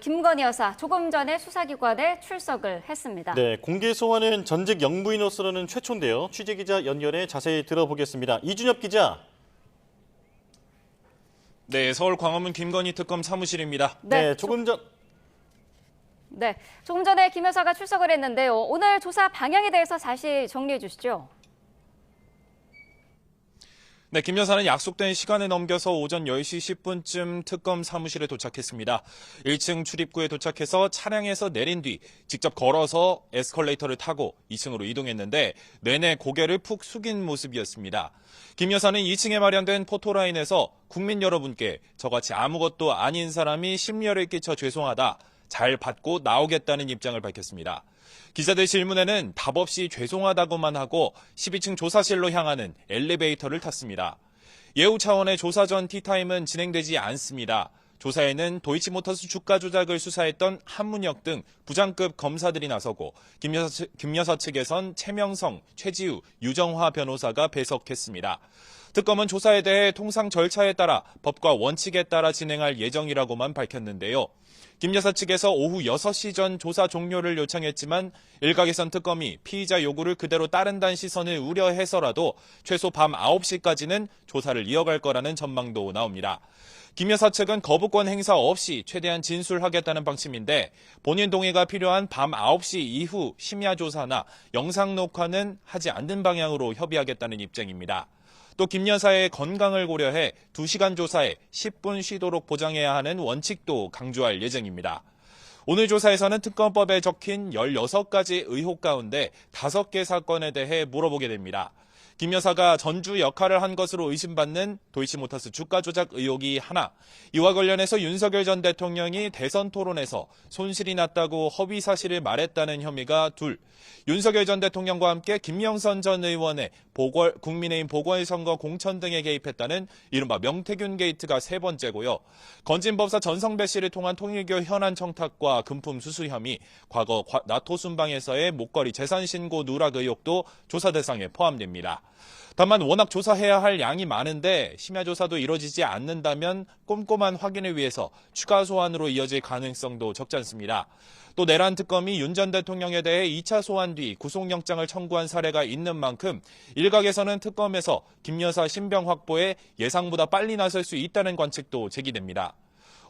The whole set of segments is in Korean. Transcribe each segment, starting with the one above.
김건희 여사 조금 전에 수사기관에 출석을 했습니다. 네, 공개 소환은 전직 영부인으로서는 최초인데요. 취재기자 연결해 자세히 들어보겠습니다. 이준엽 기자. 네, 서울 광화문 김건희 특검 사무실입니다. 네, 조금 전 네, 조금 전에 김 여사가 출석을 했는데요. 오늘 조사 방향에 대해서 다시 정리해 주시죠. 네, 김 여사는 약속된 시간을 넘겨서 오전 10시 10분쯤 특검 사무실에 도착했습니다. 1층 출입구에 도착해서 차량에서 내린 뒤 직접 걸어서 에스컬레이터를 타고 2층으로 이동했는데 내내 고개를 푹 숙인 모습이었습니다. 김 여사는 2층에 마련된 포토라인에서 국민 여러분께 저같이 아무것도 아닌 사람이 심려를 끼쳐 죄송하다. 잘 받고 나오겠다는 입장을 밝혔습니다. 기자들 질문에는 답 없이 죄송하다고만 하고 12층 조사실로 향하는 엘리베이터를 탔습니다. 예우 차원의 조사 전 티타임은 진행되지 않습니다. 조사에는 도이치모터스 주가 조작을 수사했던 한문혁 등 부장급 검사들이 나서고 김 여사, 측- 김 여사 측에선 최명성, 최지우, 유정화 변호사가 배석했습니다. 특검은 조사에 대해 통상 절차에 따라 법과 원칙에 따라 진행할 예정이라고만 밝혔는데요. 김 여사 측에서 오후 6시 전 조사 종료를 요청했지만 일각에선 특검이 피의자 요구를 그대로 따른다는 시선을 우려해서라도 최소 밤 9시까지는 조사를 이어갈 거라는 전망도 나옵니다. 김 여사 측은 거부권 행사 없이 최대한 진술하겠다는 방침인데 본인 동의가 필요한 밤 9시 이후 심야 조사나 영상 녹화는 하지 않는 방향으로 협의하겠다는 입장입니다. 또 김 여사의 건강을 고려해 2시간 조사에 10분 쉬도록 보장해야 하는 원칙도 강조할 예정입니다. 오늘 조사에서는 특검법에 적힌 16가지 의혹 가운데 5개 사건에 대해 물어보게 됩니다. 김 여사가 전주 역할을 한 것으로 의심받는 도이치모터스 주가 조작 의혹이 하나, 이와 관련해서 윤석열 전 대통령이 대선 토론에서 손실이 났다고 허위 사실을 말했다는 혐의가 둘, 윤석열 전 대통령과 함께 김영선 전 의원의 보궐, 국민의힘 보궐선거 공천 등에 개입했다는 이른바 명태균 게이트가 세 번째고요. 건진법사 전성배 씨를 통한 통일교 현안 청탁과 금품 수수 혐의, 과거 과- 나토 순방에서의 목걸이 재산 신고 누락 의혹도 조사 대상에 포함됩니다. 다만 워낙 조사해야 할 양이 많은데 심야 조사도 이뤄지지 않는다면 꼼꼼한 확인을 위해서 추가 소환으로 이어질 가능성도 적지 않습니다. 또 내란 특검이 윤 전 대통령에 대해 2차 소환 뒤 구속영장을 청구한 사례가 있는 만큼 일각에서는 특검에서 김 여사 신병 확보에 예상보다 빨리 나설 수 있다는 관측도 제기됩니다.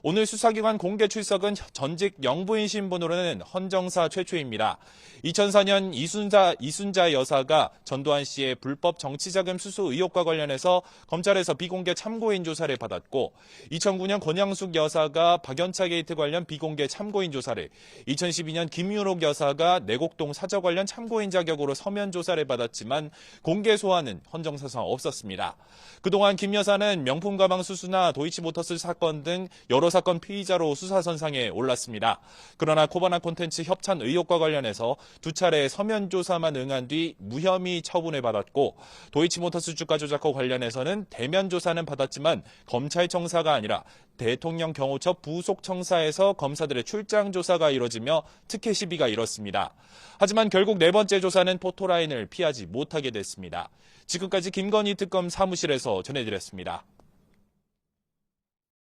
오늘 수사기관 공개 출석은 전직 영부인 신분으로는 헌정사 최초입니다. 2004년 이순자, 이순자 여사가 전두환 씨의 불법 정치자금 수수 의혹과 관련해서 검찰에서 비공개 참고인 조사를 받았고 2009년 권양숙 여사가 박연차 게이트 관련 비공개 참고인 조사를 2012년 김윤옥 여사가 내곡동 사저 관련 참고인 자격으로 서면 조사를 받았지만 공개 소환은 헌정사상 없었습니다. 그동안 김 여사는 명품 가방 수수나 도이치모터스 사건 등 여러 사건 피의자로 수사선상에 올랐습니다. 그러나 코바나 콘텐츠 협찬 의혹과 관련해서 두 차례 서면 조사만 응한 뒤 무혐의 처분을 받았고 도이치모터스 주가 조작과 관련해서는 대면 조사는 받았지만 검찰청사가 아니라 대통령 경호처 부속 청사에서 검사들의 출장 조사가 이뤄지며 특혜 시비가 일었습니다. 하지만 결국 네 번째 조사는 포토라인을 피하지 못하게 됐습니다. 지금까지 김건희 특검 사무실에서 전해드렸습니다.